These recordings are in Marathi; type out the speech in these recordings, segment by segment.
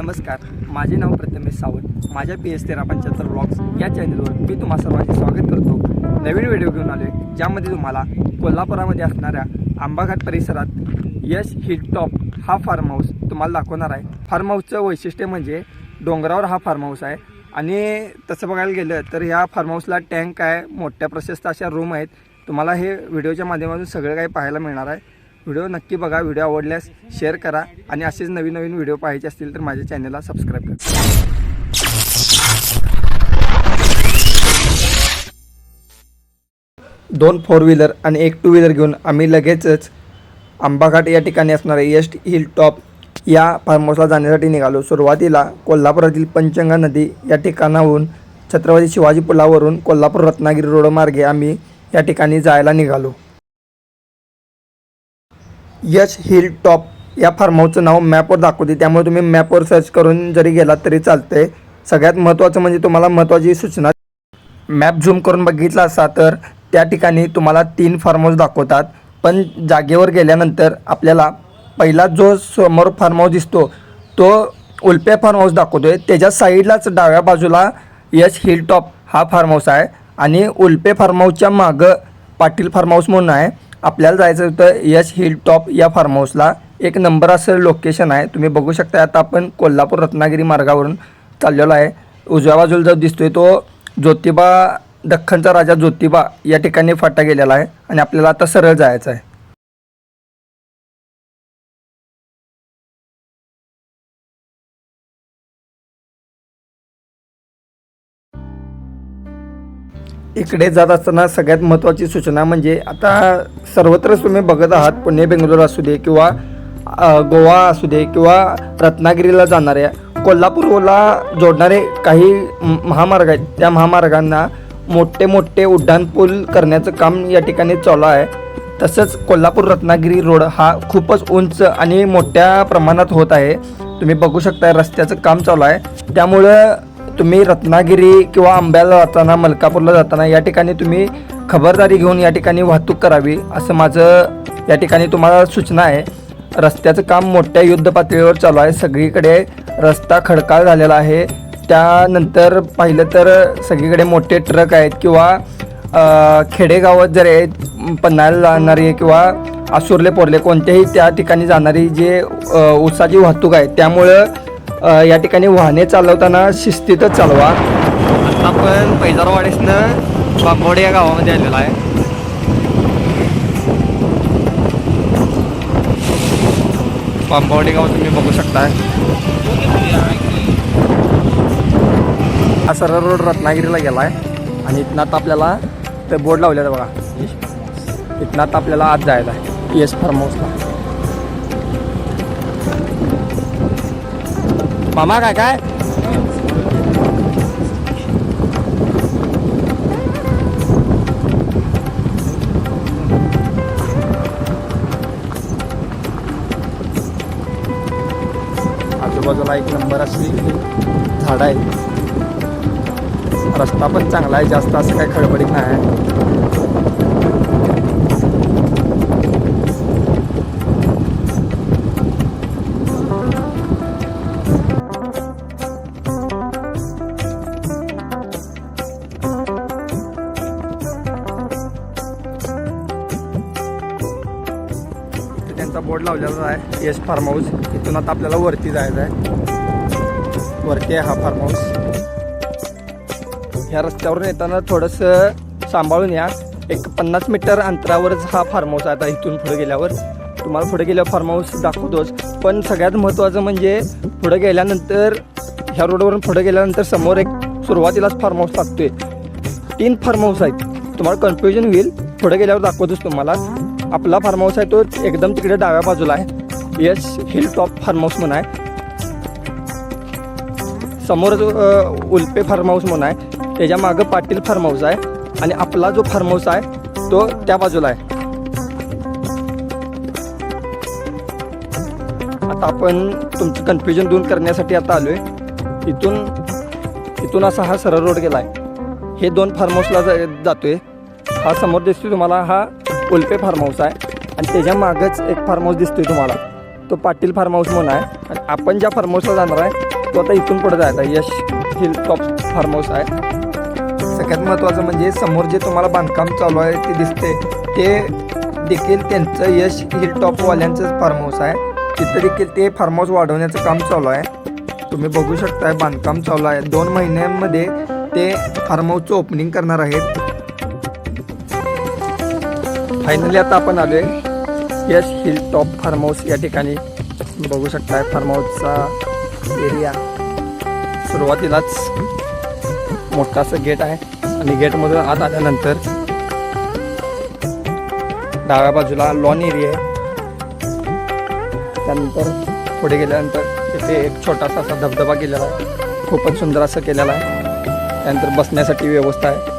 नमस्कार माझे नाव प्रथमेश सावंत. माझ्या पी एस तेरा पंच्याहत्तर ब्लॉग्स या चॅनलवर मी तुम्हा सर्वांचे स्वागत करतो. नवीन व्हिडिओ घेऊन आलो आहे ज्यामध्ये तुम्हाला कोल्हापुरामध्ये असणाऱ्या आंबाघाट परिसरात यश हिल टॉप हा फार्म हाऊस तुम्हाला दाखवणार आहे. फार्म हाऊसचं वैशिष्ट्य म्हणजे डोंगरावर हा फार्म हाऊस आहे. आणि तसं बघायला गेलं तर ह्या फार्म हाऊसला टँक आहे मोठ्या प्रशस्त अशा रूम आहेत. तुम्हाला हे व्हिडिओच्या माध्यमातून सगळं काही पाहायला मिळणार आहे. व्हिडिओ नक्की बघा व्हिडिओ आवडल्यास शेअर करा आणि असेच नवीन नवीन व्हिडिओ पाहायचे असतील तर माझ्या चॅनलला सबस्क्राईब करा. दोन फोर व्हीलर आणि एक टू व्हीलर घेऊन आम्ही लगेचच आंबाघाट या ठिकाणी असणारे यस्ट हिल टॉप या फार्म हाऊसला जाण्यासाठी निघालो. सुरुवातीला कोल्हापुरातील पंचगंगा नदी या ठिकाणाहून छत्रपती शिवाजी पुलावरून कोल्हापूर रत्नागिरी रोडमार्गे आम्ही या ठिकाणी जायला निघालो. यश हिल टॉप या फार्म हाऊसचं नाव मॅपवर दाखवते. त्यामुळे तुम्ही मॅपवर सर्च करून जरी गेलात तरी चालते सगळ्यात महत्त्वाचं म्हणजे तुम्हाला महत्त्वाची सूचना. मॅप झूम करून बघितला असा तर त्या ठिकाणी तुम्हाला तीन फार्म हाऊस दाखवतात. पण जागेवर गेल्यानंतर आपल्याला पहिला जो समोर फार्म हाऊस दिसतो तो उल्पे फार्म हाऊस दाखवतोय. त्याच्या साईडलाच डाव्या बाजूला यश हिल टॉप हा फार्म हाऊस आहे. आणि उल्पे फार्म हाऊसच्या मागं पाटील फार्म हाऊस म्हणून आहे. आपल्याला जायचं होतं यश हिल टॉप या फार्म हाऊसला एक नंबर असं लोकेशन आहे. तुम्ही बघू शकता आता आपण कोल्हापूर रत्नागिरी मार्गावरून चाललेलो आहे. उजव्या बाजूला जो दिसतोय तो ज्योतिबा दख्खनचा राजा ज्योतिबा या ठिकाणी फाटा गेलेला आहे आणि आपल्याला आता सरळ जायचं आहे. इकडे जात असताना सगळ्यात महत्त्वाची सूचना म्हणजे आता सर्वत्रच तुम्ही बघत आहात पुणे बेंगलोर असू दे किंवा गोवा असू दे किंवा रत्नागिरीला जाणाऱ्या कोल्हापूरला जोडणारे काही महामार्ग आहेत. त्या महामार्गांना मोठे मोठे उड्डाणपूल करण्याचं काम या ठिकाणी चालू आहे. तसंच कोल्हापूर रत्नागिरी रोड हा खूपच उंच आणि मोठ्या प्रमाणात होत आहे. तुम्ही बघू शकता रस्त्याचं काम चालू आहे. त्यामुळं तुम्ही रत्नागिरी किंवा आंब्याला जाताना मलकापूरला जाताना या ठिकाणी तुम्ही खबरदारी घेऊन या ठिकाणी वाहतूक करावी असं माझं या ठिकाणी तुम्हाला सूचना आहे. रस्त्याचं काम मोठ्या युद्ध पातळीवर चालू आहे. सगळीकडे रस्ता खडकाळ झालेला आहे. त्यानंतर पाहिलं तर सगळीकडे मोठे ट्रक आहेत किंवा खेडेगावात जर आहेत पन्हाळ्याला जाणारी किंवा आसुरले पोरले कोणत्याही त्या ठिकाणी जाणारी जे ऊसाची वाहतूक आहे त्यामुळं या ठिकाणी वाहने चालवताना शिस्तीतच चालवा. आता आपण पैजारवाडीसनं बांबोडे या गावामध्ये आलेलो आहे. बांबवडे गाव तुम्ही बघू शकताय हा सरळ रोड रत्नागिरीला गेला आहे आणि इथनं आता आपल्याला ते बोर्ड लावलेलं आहे बघा. इथनं आता आपल्याला आत जायला आहे. येस फार्म हाऊसला मामा काय काय? आजूबाजूला एक नंबर अशी झाडं आहेत. रस्ता पण चांगला आहे जास्त असं काही खडबडीत नाही. इथे बोर्ड लावलेला आहे. यश फार्म हाऊस इथून आता आपल्याला वरती जायचं आहे वरती आहे हा फार्म हाऊस ह्या रस्त्यावरून येताना थोडंसं सांभाळून या. एक पन्नास मीटर अंतरावरच हा फार्म हाऊस आहे आता इथून पुढे गेल्यावर. तुम्हाला पुढे गेल्यावर फार्म हाऊस दाखवतोच. पण सगळ्यात महत्त्वाचं म्हणजे पुढे गेल्यानंतर ह्या रोडवरून पुढे गेल्यानंतर समोर एक सुरुवातीलाच फार्म हाऊस लागतोय. तीन फार्म हाऊस आहेत. तुम्हाला कन्फ्युजन होईल. पुढे गेल्यावर दाखवतोच तुम्हाला. आपला फार्म हाऊस आहे तो एकदम तिकडे डाव्या बाजूला आहे. Yash hill top farm house म्हणून आहे. समोर जो उल्पे फार्म हाऊस म्हणून आहे. त्याच्या मागं पाटील फार्म हाऊस आहे. आणि आपला जो फार्म हाऊस आहे तो त्या बाजूला आहे. आता आपण तुमचं कन्फ्युजन दूर करण्यासाठी आता आलो आहे इथून इथून असा हा सरळ रोड गेला आहे हे दोन फार्म हाऊसला जा जातोय. हा समोर दिसतोय तुम्हाला हा उल्पे फार्म हाऊस आहे. आणि त्याच्या मागंच एक फार्म हाऊस दिसतोय तुम्हाला. तो पाटील फार्म हाऊस म्हणून आहे. आणि आपण ज्या फार्म हाऊसला जाणार आहे तो आता इथून पुढे जायचा. Yash hill top farm house आहे. सगळ्यात महत्त्वाचं म्हणजे समोर जे तुम्हाला बांधकाम चालू आहे ते दिसते ते देखील त्यांचं यश हिल टॉपवाल्यांचंच फार्म हाऊस आहे. तिथं देखील ते फार्म हाऊस वाढवण्याचं काम चालू आहे. तुम्ही बघू शकताय बांधकाम चालू आहे. दोन महिन्यांमध्ये ते फार्म हाऊसचं ओपनिंग करणार आहेत. फायनली आता आपण आलो आहे Yash hill top farm house या ठिकाणी. बघू शकताय फार्म हाऊसचा एरिया सुरुवातीलाच मोठं असं गेट आहे. आणि गेटमधून आत आल्यानंतर डाव्या बाजूला लॉन एरिया आहे. त्यानंतर पुढे गेल्यानंतर तिथे एक छोटासा असा धबधबा केलेला आहे. खूपच सुंदर असं केलेला आहे. त्यानंतर बसण्यासाठी व्यवस्था आहे.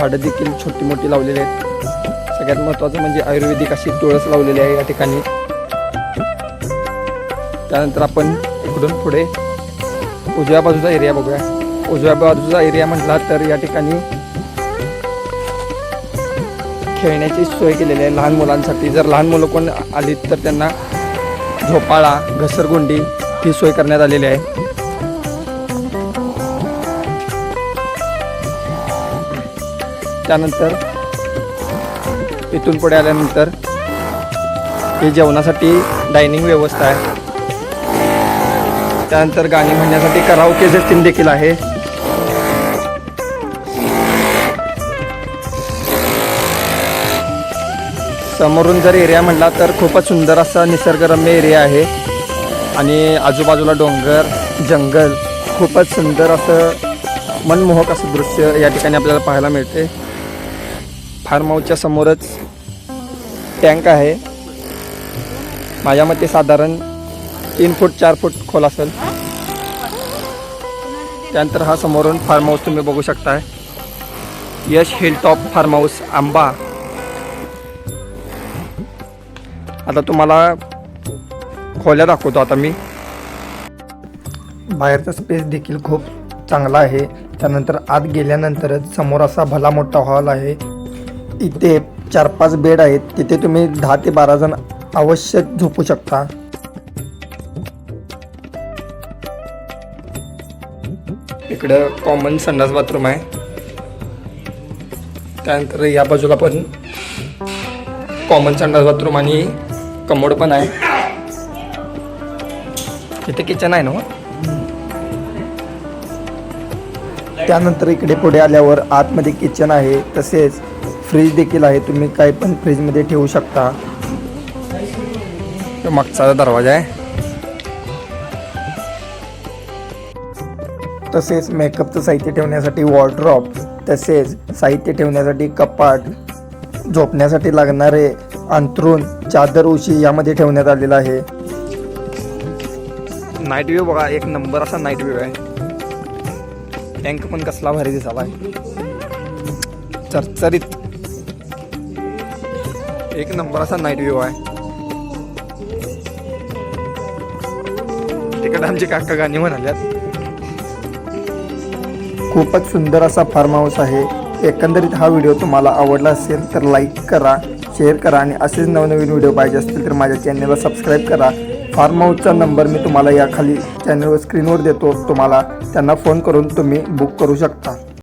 झाडं देखील छोटी मोठी लावलेली आहेत. सगळ्यात महत्त्वाचं म्हणजे आयुर्वेदिक अशी तुळस लावलेली आहे या ठिकाणी. त्यानंतर आपण इकडून पुढे उजव्या बाजूचा एरिया बघूया. उजव्या बाजूचा एरिया म्हटला तर या ठिकाणी खेळण्याची सोय केलेली आहे लहान मुलांसाठी. जर लहान मुलं कोण आली तर त्यांना झोपाळा घसरगुंडी ही सोय करण्यात आलेली आहे. त्यानंतर इथून पुढे आल्यानंतर ही जेवणासाठी डायनिंग व्यवस्था आहे. त्यानंतर गाणी म्हणण्यासाठी कराओके सिस्टीम देखील आहे. समोरून जर एरिया म्हटला तर खूपच सुंदर असा निसर्गरम्य एरिया आहे. आणि आजूबाजूला डोंगर जंगल खूपच सुंदर असं मनमोहक असं दृश्य या ठिकाणी आपल्याला पाहायला मिळते. फार्म हाऊसच्या समोरच टँक आहे. माझ्या मते साधारण तीन फूट चार फूट खोल असेल. त्यानंतर हा समोरून फार्म हाऊस तुम्ही बघू शकताय. Yash hill top farm house Amba. आता तुम्हाला खोल्या दाखवतो आता मी. बाहेरचा स्पेस देखील खूप चांगला आहे. त्यानंतर आत गेल्यानंतरच समोर असा भला मोठा हॉल आहे. इथे चार पाच बेड आहेत. तिथे तुम्ही दहा ते बारा जण अवश्य झोपू शकता. इकडं कॉमन संडास बाथरूम आहे. त्यानंतर या बाजूला पण कॉमन संडास बाथरूम आणि कमोड पण आहे. तिथे किचन आहे ना हो? त्यानंतर इकडे पुढे आल्यावर आतमध्ये किचन आहे. तसेच फ्रीज देखील आहे. तुम्ही काही पण फ्रीजमध्ये ठेवू शकता. तो मागचा दरवाजा आहे. तसेच मेकअपचं साहित्य ठेवण्यासाठी वॉर्ड्रॉप तसेच साहित्य ठेवण्यासाठी कपाट झोपण्यासाठी लागणारे अंथरूण चादर उशी यामध्ये ठेवण्यात आलेलं आहे. नाईट व्ह्यू बघा एक नंबर असा नाईट व्ह्यू आहे. टँक पण कसला भारी दिसाला आहे. चरचरीत. एक नंबर असा नाईट व्ह्यू आहे. तिकडे आमची काका गाणी म्हणाल्यात. खूपच सुंदर असा फार्म हाऊस आहे. एकंदरीत हा व्हिडिओ तुम्हाला आवडला असेल तर लाईक करा शेअर करा आणि असेच नवनवीन व्हिडिओ पाहिजे असतील तर माझ्या चॅनलला सबस्क्राईब करा. फार्म हाऊसचा नंबर मी तुम्हाला या खाली चॅनलवर स्क्रीनवर देतो. तुम्हाला त्यांना फोन करून तुम्ही बुक करू शकता.